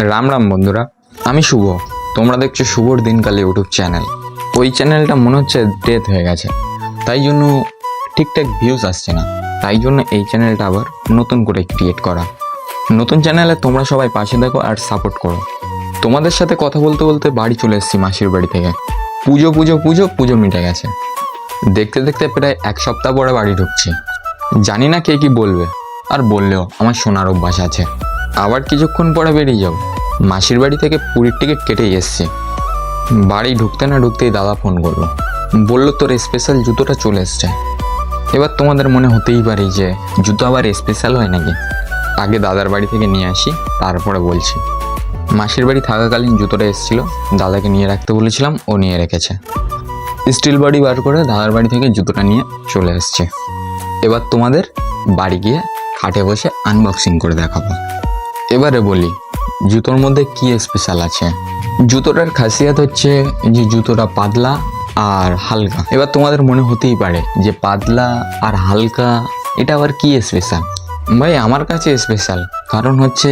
রাম রাম বন্ধুরা, আমি শুভ। তোমরা দেখছ শুভর দিনকালে ইউটিউব চ্যানেল। ওই চ্যানেলটা মনে হচ্ছে ডেথ হয়ে গেছে। তাই জন্য ঠিকঠাক ভিউজ আসছে না। তাই জন্য এই চ্যানেলটা আবার নতুন করে ক্রিয়েট করা। নতুন চ্যানেলে তোমরা সবাই পাশে দেখো আর সাপোর্ট করো। তোমাদের সাথে কথা বলতে বলতে বাড়ি চলে এসেছি মাসির বাড়ি থেকে। পুজো পুজো পুজো পুজো মিটে গেছে। দেখতে দেখতে প্রায় এক সপ্তাহ পরে বাড়ি ঢুকছি। জানি না কে কি বলবে। আর বললেও আমার শোনার অভ্যাস আছে। আবার কিছুক্ষণ পরে বেরিয়ে যাও। মাসির বাড়ি থেকে পুরীর টিকিট কেটেই এসছি। বাড়ি ঢুকতে না ঢুকতেই দাদা ফোন করল। বলল, তোর স্পেশাল জুতোটা চলে এসছে। এবার তোমাদের মনে হতেই পারে যে, জুতো আবার স্পেশাল হয় নাকি? আগে দাদার বাড়ি থেকে নিয়ে আসি, তারপরে বলছি। মাসির বাড়ি থাকাকালীন জুতোটা এসেছিল, দাদাকে নিয়ে রাখতে বলেছিলাম, ও নিয়ে রেখেছে। স্টিল বাড়ি বার করে দাদার বাড়ি থেকে জুতোটা নিয়ে চলে এসছে। এবার তোমাদের বাড়ি গিয়ে খাটে বসে আনবক্সিং করে দেখাবো। এবারে বলি, জুতোর মধ্যে কি স্পেশাল আছে? জুতোটার খাসিয়াত হচ্ছে যে জুতোটা পাতলা আর হালকা। এবার তোমাদের মনে হতেই পারে যে পাতলা আর হালকা, এটা আবার কি স্পেশাল ভাই, আমার কাছে স্পেশাল কারণ হচ্ছে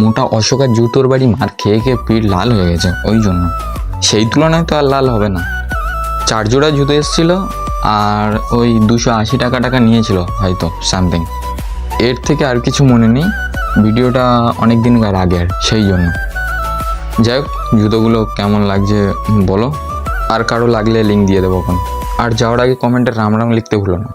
মোটা অশোকার জুতোর বাড়ি মার খেয়ে খেয়ে পিঠ লাল হয়ে গেছে, ওই জন্য। সেই তুলনায় তো আর লাল হবে না। চার জোড়া জুতো এসেছিল আর ওই দুশো আশি টাকা টাকা নিয়েছিল হয়তো সামথিং এর থেকে আর কিছু মনে নেই। ভিডিওটা অনেক দিনকার আগের, সেই জন্য। যাই হোক, জুতোগুলো কেমন লাগছে বলো, আর কারও লাগলে লিঙ্ক দিয়ে দেবো এখন। আর যাওয়ার আগে কমেন্টে রাম রাম লিখতে ভুলো না।